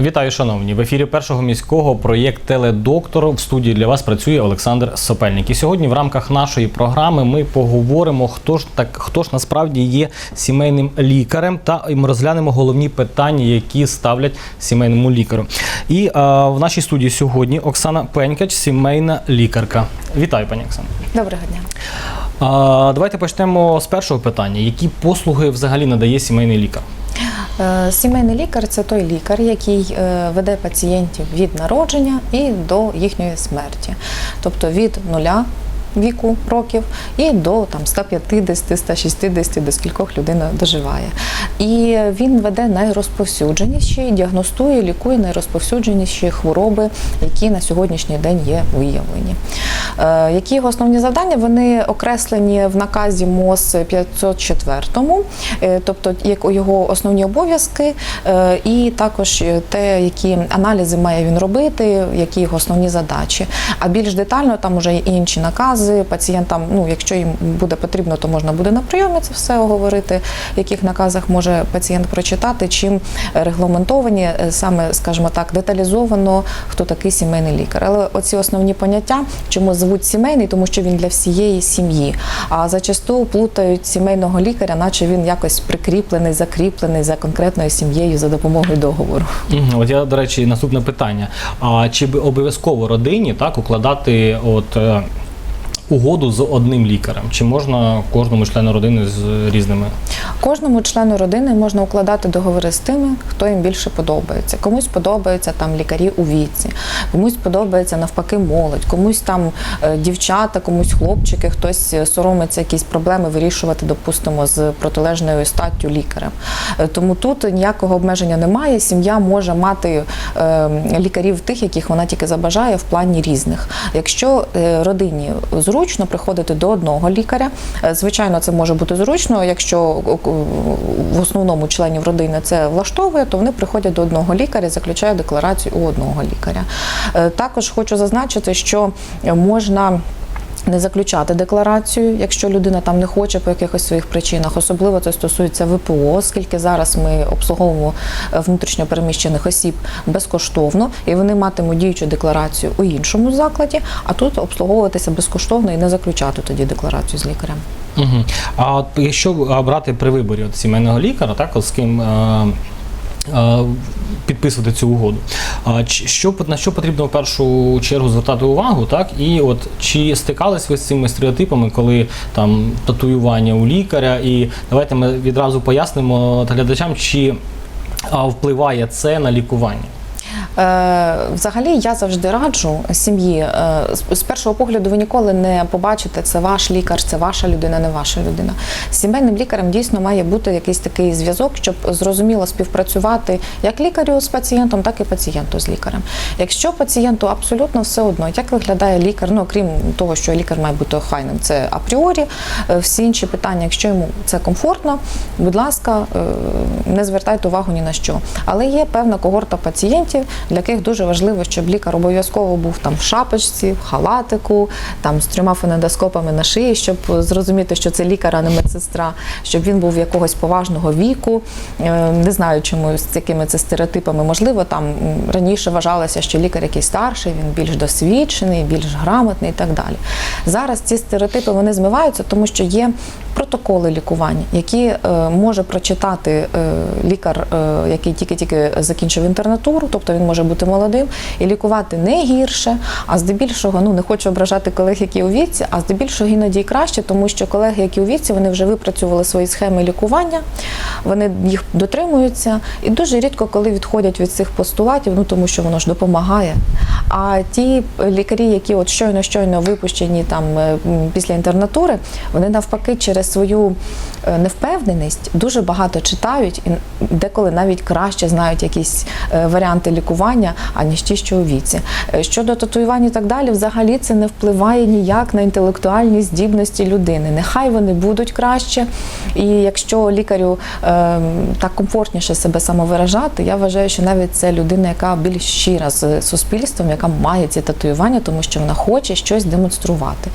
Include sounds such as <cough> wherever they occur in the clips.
Вітаю, шановні! В ефірі першого міського проєкт Теледоктор в студії для вас працює Олександр Сопельник. І сьогодні в рамках нашої програми ми поговоримо, хто ж так хто ж насправді є сімейним лікарем, та ми розглянемо головні питання, які ставлять сімейному лікарю. І а, в нашій студії сьогодні Оксана Пенькач, сімейна лікарка. Вітаю, пані Оксана. Доброго дня. А, давайте почнемо з першого питання: які послуги взагалі надає сімейний лікар? Е, Сімейний лікар це той лікар, який е, веде пацієнтів від народження і до їхньої смерті, тобто від нуля. Віку років і до там 150, 160, до скількох людина доживає. І він веде найрозповсюдженіші, діагностує, лікує найрозповсюдженіші хвороби, які на сьогоднішній день є виявлені. Е, Які його основні завдання? Вони окреслені в наказі МОЗ 504, е, тобто як його основні обов'язки, е, і також те, які аналізи має він робити, які його основні задачі. А більш детально там вже є інші накази. Пацієнтам, ну якщо їм буде потрібно, то можна буде на прийомі це все оговорити, в яких наказах може пацієнт прочитати, чим регламентовані е, саме, скажімо так, деталізовано, хто такий сімейний лікар. Але оці основні поняття, чому звуть сімейний, тому що він для всієї сім'ї. А зачасту плутають сімейного лікаря, наче він якось прикріплений, закріплений за конкретною сім'єю за допомогою договору. От я, до речі, наступне питання. А чи обов'язково родині так укладати от е, угоду з одним лікарем? Чи можна кожному члену родини з різними? Кожному члену родини можна укладати договори з тими, хто їм більше подобається. Комусь подобаються там лікарі у віці, комусь подобається навпаки молодь, комусь там е, дівчата, комусь хлопчики, хтось е, соромиться якісь проблеми вирішувати, допустимо, з протилежною статтю лікарем. Е, Тому тут ніякого обмеження немає. Сім'я може мати лікарів тих, яких вона тільки забажає в плані різних. Якщо е, родині зручно приходити до одного лікаря, е, звичайно, це може бути зручно, якщо о, в основному членів родини це влаштовує, то вони приходять до одного лікаря, заключають декларацію у одного лікаря. Е, Також хочу зазначити, що можна. Не заключати декларацію, якщо людина там не хоче по якихось своїх причинах. Особливо це стосується ВПО, оскільки зараз ми обслуговуємо е, внутрішньо переміщених осіб безкоштовно, і вони матимуть діючу декларацію у іншому закладі, а тут обслуговуватися безкоштовно і не заключати тоді декларацію з лікарем. Угу. А от якщо брати при виборі от сімейного лікаря, так от з ким е, підписувати цю угоду, що на що потрібно в першу чергу звертати увагу, так? І от чи стикались ви з цими стереотипами, коли там татуювання у лікаря, і давайте ми відразу пояснимо глядачам, чи впливає це на лікування. Е, Взагалі, я завжди раджу сім'ї. е, з- першого погляду ви ніколи не побачите, це ваш лікар, це ваша людина, не ваша людина. З сімейним лікарем дійсно має бути якийсь такий зв'язок, щоб зрозуміло співпрацювати як лікарю з пацієнтом, так і пацієнту з лікарем. Якщо пацієнту абсолютно все одно, як виглядає лікар, ну крім того, що лікар має бути охайним, це апріорі. Е, Всі інші питання, якщо йому це комфортно, будь ласка, не звертайте увагу ні на що. Але є певна когорта пацієнтів, для яких дуже важливо, щоб лікар обов'язково був там в шапочці, в халатику, там з трьома фонендоскопами на шиї, щоб зрозуміти, що це лікар, а не медсестра, щоб він був якогось поважного віку. Е, Не знаю, чому з якими це стереотипами. Можливо, там раніше вважалося, що лікар якийсь старший, він більш досвідчений, більш грамотний і так далі. Зараз ці стереотипи вони змиваються, тому що є протоколи лікування, які е, може прочитати е, лікар, який тільки-тільки закінчив інтернатуру, тобто він може бути молодим і лікувати не гірше, а здебільшого, ну не хочу ображати колег, які у віці, а здебільшого іноді і краще, тому що колеги, які у віці, вони вже випрацювали свої схеми лікування, вони їх дотримуються, і дуже рідко, коли відходять від цих постулатів, ну тому що воно ж допомагає. А ті лікарі, які от щойно щойно випущені там е, після інтернатури, вони навпаки через свою е, невпевненість дуже багато читають і деколи навіть краще знають якісь е, варіанти лікування, аніж ті, що у віці. Е, Щодо татуювань і так далі, взагалі це не впливає ніяк на інтелектуальні здібності людини. Нехай вони будуть краще. І якщо лікарю е, так комфортніше себе самовиражати, я вважаю, що навіть це людина, яка більш щира з суспільством, яка має ці татуювання, тому що вона хоче щось демонструвати.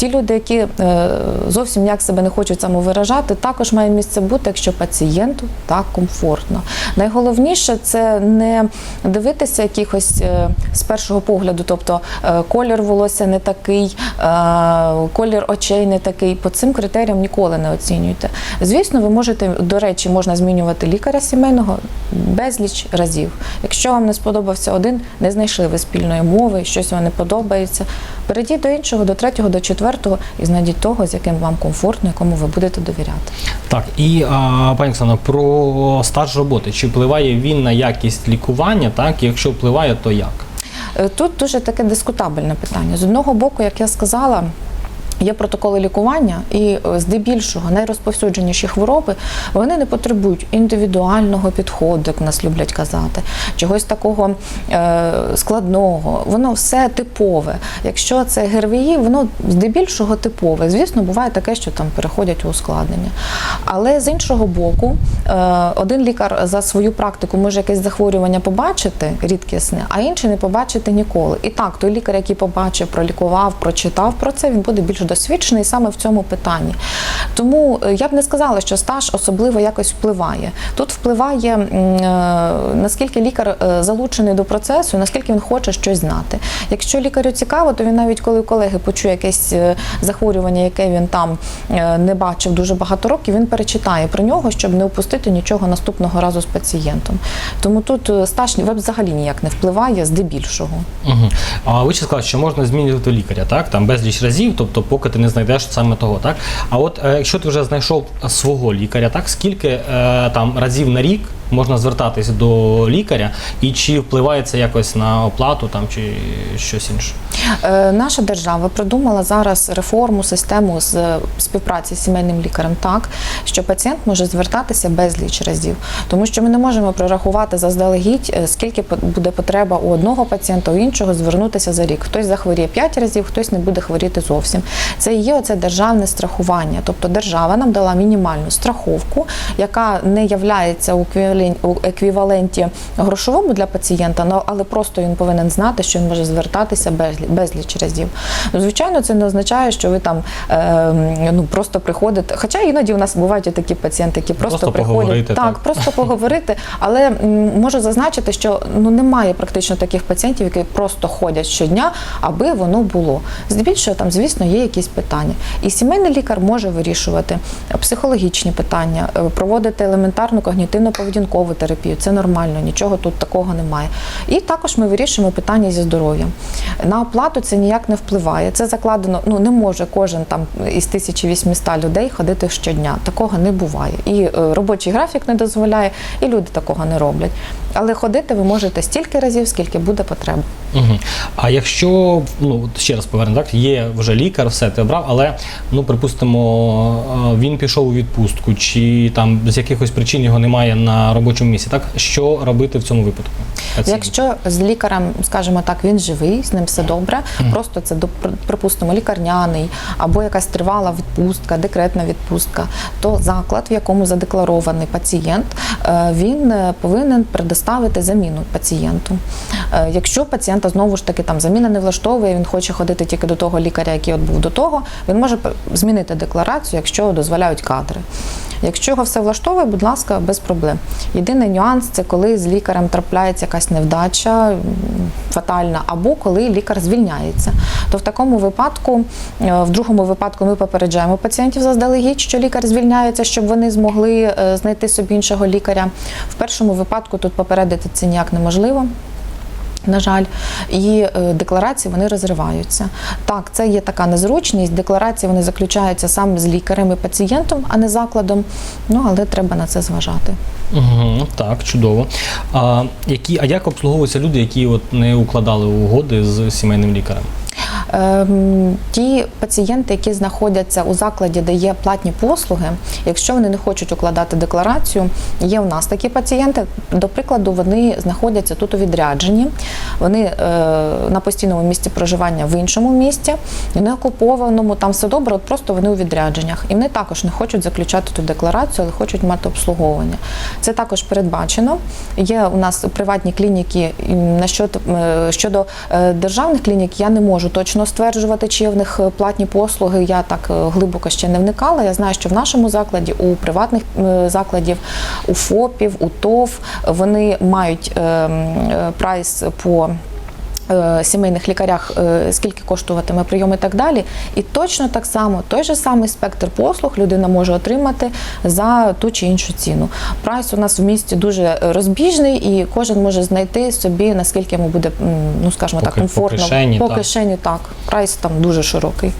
Ті люди, які е, зовсім ніяк себе не хочуть самовиражати, також має місце бути, якщо пацієнту так комфортно. Найголовніше це не дивитися якихось е, з першого погляду, тобто е, колір волосся не такий, колір очей не такий. По цим критеріям ніколи не оцінюйте. Звісно, ви можете, до речі, можна змінювати лікаря сімейного безліч разів. Якщо вам не сподобався один, не знайшли ви спільної мови, щось вам не подобається. Перейдіть до іншого, до третього, до четвертого і знайдіть того, з яким вам комфортно, якому ви будете довіряти. Так, і а, пані Оксано, про стаж роботи. Чи впливає він на якість лікування? Так, якщо впливає, то як? Е, Тут дуже таке дискутабельне питання. З одного боку, як я сказала. Є протоколи лікування, і е, здебільшого найрозповсюдженіші хвороби вони не потребують індивідуального підходу, як нас люблять казати, чогось такого е, складного. Воно все типове. Якщо це ГРВІ, воно здебільшого типове. Звісно, буває таке, що там переходять у ускладнення. Але з іншого боку, е, один лікар за свою практику може якесь захворювання побачити рідкісне, а інший не побачити ніколи. І так, той лікар, який побачив, пролікував, прочитав про це, він буде більш досвідчений саме в цьому питанні. Тому е, я б не сказала, що стаж особливо якось впливає. Тут впливає е, наскільки лікар е, залучений до процесу, наскільки він хоче щось знати. Якщо лікарю цікаво, то він навіть коли колеги почує якесь захворювання, яке він там не бачив дуже багато років, він перечитає про нього, щоб не упустити нічого наступного разу з пацієнтом. Тому тут стаж взагалі ніяк не впливає здебільшого. Угу. А ви ще сказали, що можна змінювати лікаря, так? Там безліч разів, тобто поки ти не знайдеш саме того, так? А от е, якщо ти вже знайшов свого лікаря, так скільки е, там разів на рік можна звертатись до лікаря, і чи впливає це якось на оплату там чи щось інше? Е, Наша держава придумала зараз реформу, систему з співпраці з сімейним лікарем так, що пацієнт може звертатися безліч разів, тому що ми не можемо прорахувати заздалегідь, е, скільки буде потреба у одного пацієнта, у іншого звернутися за рік. Хтось захворіє 5 разів, хтось не буде хворіти зовсім. Це є оце державне страхування. Тобто держава нам дала мінімальну страховку, яка не являється у у еквіваленті грошовому для пацієнта, але просто він повинен знати, що він може звертатися безліч, разів. Ну, звичайно, це не означає, що ви там е, ну, просто приходите. Хоча іноді у нас бувають і такі пацієнти, які просто, Просто приходять поговорити, так, так. просто поговорити. Але можу зазначити, що ну немає практично таких пацієнтів, які просто ходять щодня, аби воно було. Здебільшого там, звісно, є якісь питання. І сімейний лікар може вирішувати психологічні питання, е, проводити елементарну когнітивно-поведінкову терапію. Це нормально, нічого тут такого немає. І також ми вирішуємо питання зі здоров'ям. На оплату це ніяк не впливає. Це закладено. Ну не може кожен там із 1800 людей ходити щодня. Такого не буває. І робочий графік не дозволяє, і люди такого не роблять. Але ходити ви можете стільки разів, скільки буде потреба. Угу. А якщо ну ще раз повернемо, так є вже лікар, все ти обрав, але ну припустимо, він пішов у відпустку, чи там з якихось причин його немає на робочому місці. Так що робити в цьому випадку? Якщо з лікарем, скажімо так, він живий, з ним все добре, просто це припустимо лікарняний або якась тривала відпустка, декретна відпустка, то заклад, в якому задекларований пацієнт, е, він е, повинен предоставити заміну пацієнту. Е, Якщо пацієнта знову ж таки там заміна не влаштовує, він хоче ходити тільки до того лікаря, який от був до того, він може змінити декларацію, якщо дозволяють кадри. Якщо його все влаштовує, будь ласка, без проблем. Єдиний нюанс це коли з лікарем трапляється якась невдача фатальна, або коли лікар звільняється. То в такому випадку, е, в другому випадку, ми попереджаємо пацієнтів заздалегідь, що лікар звільняється, щоб вони змогли е, знайти собі іншого лікаря. В першому випадку тут попередити це ніяк неможливо. На жаль, і е, декларації вони розриваються. Так, це є така незручність. Декларації вони заключаються саме з лікарем і пацієнтом, а не закладом. Ну але треба на це зважати. Угу, так, чудово. А, які, а як обслуговуються люди, які от не укладали угоди з сімейним лікарем? Ем, ті пацієнти, які знаходяться у закладі, де є платні послуги, якщо вони не хочуть укладати декларацію, є у нас такі пацієнти. До прикладу, вони знаходяться тут у відрядженні, вони е, на постійному місці проживання в іншому місті, не окупованому, там все добре, от просто вони у відрядженнях. І вони також не хочуть заключати ту декларацію, але хочуть мати обслуговування. Це також передбачено. Є у нас приватні клініки. Е, щодо е, державних клінік я не можу точно точно стверджувати, чи є в них е, платні послуги. Я так е, глибоко ще не вникала. Я знаю, що в нашому закладі, у приватних е, закладів, у ФОПів, у ТОВ вони мають е, м, е, прайс по сімейних лікарях, е, скільки коштуватиме прийом і так далі. І точно так само, той же самий спектр послуг людина може отримати за ту чи іншу ціну. Прайс у нас в місті дуже розбіжний, і кожен може знайти собі, наскільки йому буде, ну скажімо так, ки- по комфортно. кишені, по так. кишені, так. Прайс там дуже широкий.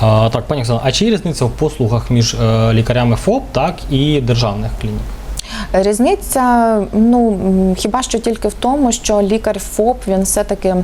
А, так, пані Оксана, а чи є різниця в послугах між е, лікарями ФОП, так і державних клінік? Різниця, ну хіба що тільки в тому, що лікар ФОП він все-таки.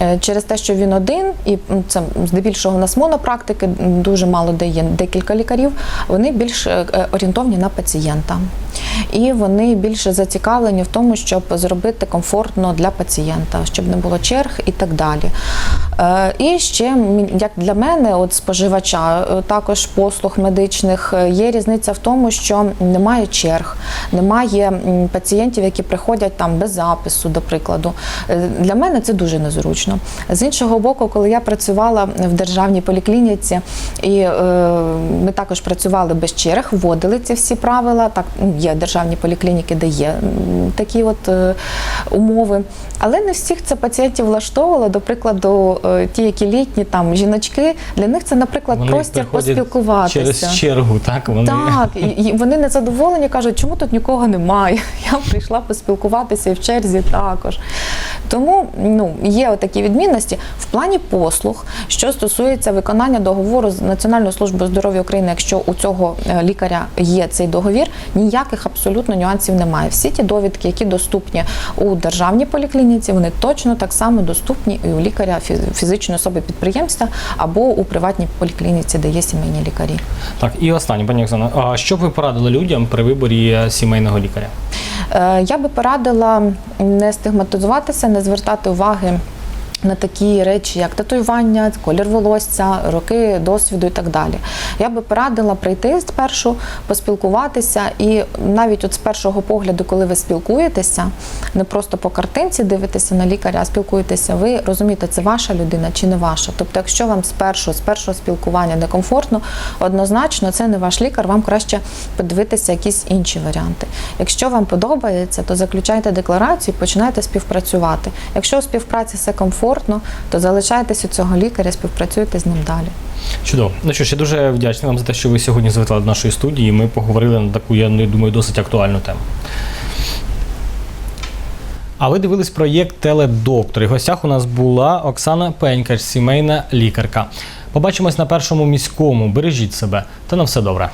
е, Через те, що він один, і це здебільшого у нас монопрактики, дуже мало де є декілька лікарів, вони більш е, е, орієнтовні на пацієнта. І вони більше зацікавлені в тому, щоб зробити комфортно для пацієнта, щоб не було черг і так далі. Е, І ще, як для мене, от споживача, е, також послуг медичних, е, є різниця в тому, що немає черг, немає пацієнтів, які приходять там без запису, до прикладу. Для мене це дуже незручно. З іншого боку, коли я працювала в державній поліклініці, і ми також працювали без черг, вводили ці всі правила. Так, ну, є державні поліклініки, де є такі от е, умови. Але не всіх це пацієнтів влаштовувало. До прикладу, е, ті, які літні, там жіночки, для них це, наприклад, простір поспілкуватися. через чергу, так? Вони... Так, і, вони не задоволені, кажуть, чому тут нікого немає. <laughs> Я прийшла поспілкуватися і в черзі також. Тому ну, є такі відмінності в плані послуг, що стосується виконання договору з Національною службою здоров'я України, якщо у цього е, лікаря є цей договір, ніяких абсолютно нюансів немає. Всі ті довідки, які доступні у державній поліклініці, вони точно так само доступні і у лікаря фіз- фізичної особи підприємства або у приватній поліклініці, де є сімейні лікарі. Так, і останнє, пані Оксана, що б ви порадили людям при виборі е, сімейного лікаря? Е, Я би порадила не стигматизуватися, не звертати уваги. На такі речі, як татуювання, колір волосся, роки досвіду і так далі. Я би порадила прийти спершу, поспілкуватися, і навіть от з першого погляду, коли ви спілкуєтеся, не просто по картинці дивитеся на лікаря, а спілкуєтеся, ви розумієте, це ваша людина чи не ваша. Тобто, якщо вам спершу, з першого спілкування некомфортно, однозначно це не ваш лікар, вам краще подивитися якісь інші варіанти. Якщо вам подобається, то заключайте декларацію і починайте співпрацювати. Якщо у співпраці все комфортно, то залишайтесь у цього лікаря, співпрацюйте з ним далі. Чудово. Ну що ж, я дуже вдячний вам за те, що ви сьогодні завітали до нашої студії. Ми поговорили на таку, я ну, думаю, досить актуальну тему. А ви дивились проєкт Теледоктор. І в гостях у нас була Оксана Пенькач, сімейна лікарка. Побачимось на першому міському. Бережіть себе та на все добре.